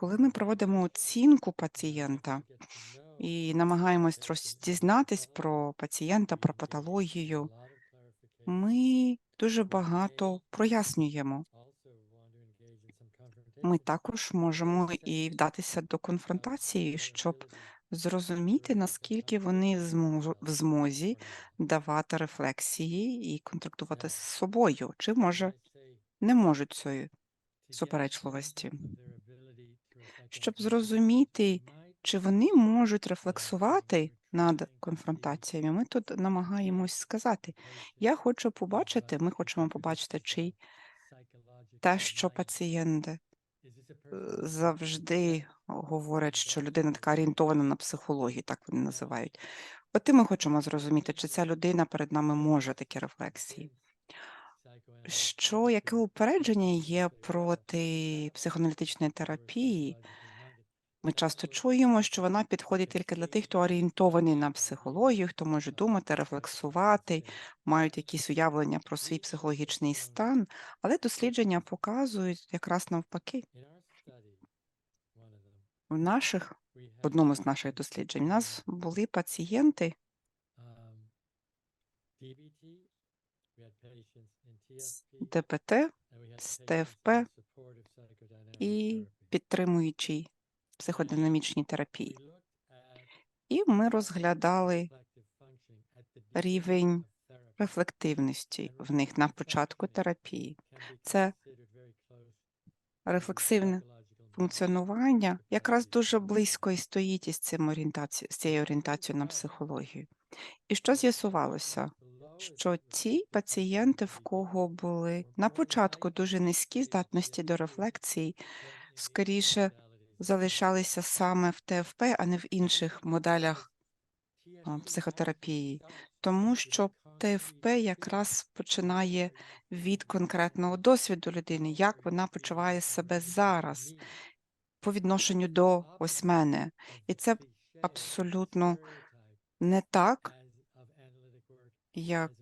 Коли ми проводимо оцінку пацієнта і намагаємось роз- дізнатись про пацієнта, про патологію, ми дуже багато прояснюємо. Ми також можемо і вдатися до конфронтації, щоб зрозуміти, наскільки вони в змозі давати рефлексії і контактувати з собою, чи може не можуть цієї суперечливості. Щоб зрозуміти, чи вони можуть рефлексувати над конфронтаціями, ми тут намагаємось сказати: я хочу побачити, ми хочемо побачити, чи те, що пацієнти завжди говорять, що людина така орієнтована на психологію, так вони називають. От і ми хочемо зрозуміти, чи ця людина перед нами може такі рефлексії. Що яке упередження є проти психоаналітичної терапії? Ми часто чуємо, що вона підходить тільки для тих, хто орієнтований на психологію, хто може думати, рефлексувати, мають якісь уявлення про свій психологічний стан, але дослідження показують якраз навпаки. В наших, в одному з наших досліджень, у нас були пацієнти ДПТ, з ТФП і підтримуючій психодинамічній терапії. І ми розглядали рівень рефлективності в них на початку терапії. Це рефлексивне функціонування якраз дуже близько і стоїть із цим орієнтаці... з цією орієнтацією на психологію. І що з'ясувалося? Що ті пацієнти, в кого були на початку дуже низькі здатності до рефлексії, скоріше залишалися саме в ТФП, а не в інших моделях психотерапії, тому що ТФП якраз починає від конкретного досвіду людини, як вона почуває себе зараз по відношенню до ось мене. І це абсолютно не так, як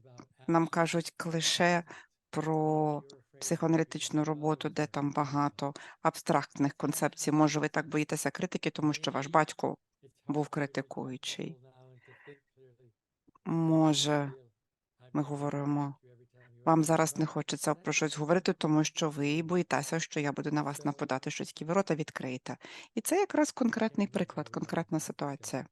нам кажуть клише про психоаналітичну роботу, де там багато абстрактних концепцій. Може, ви так боїтеся критики, тому що ваш батько був критикуючий. Може, ми говоримо, вам зараз не хочеться про щось говорити, тому що ви боїтеся, що я буду на вас нападати, що тільки ви рота відкриєте. І це якраз конкретний приклад, конкретна ситуація.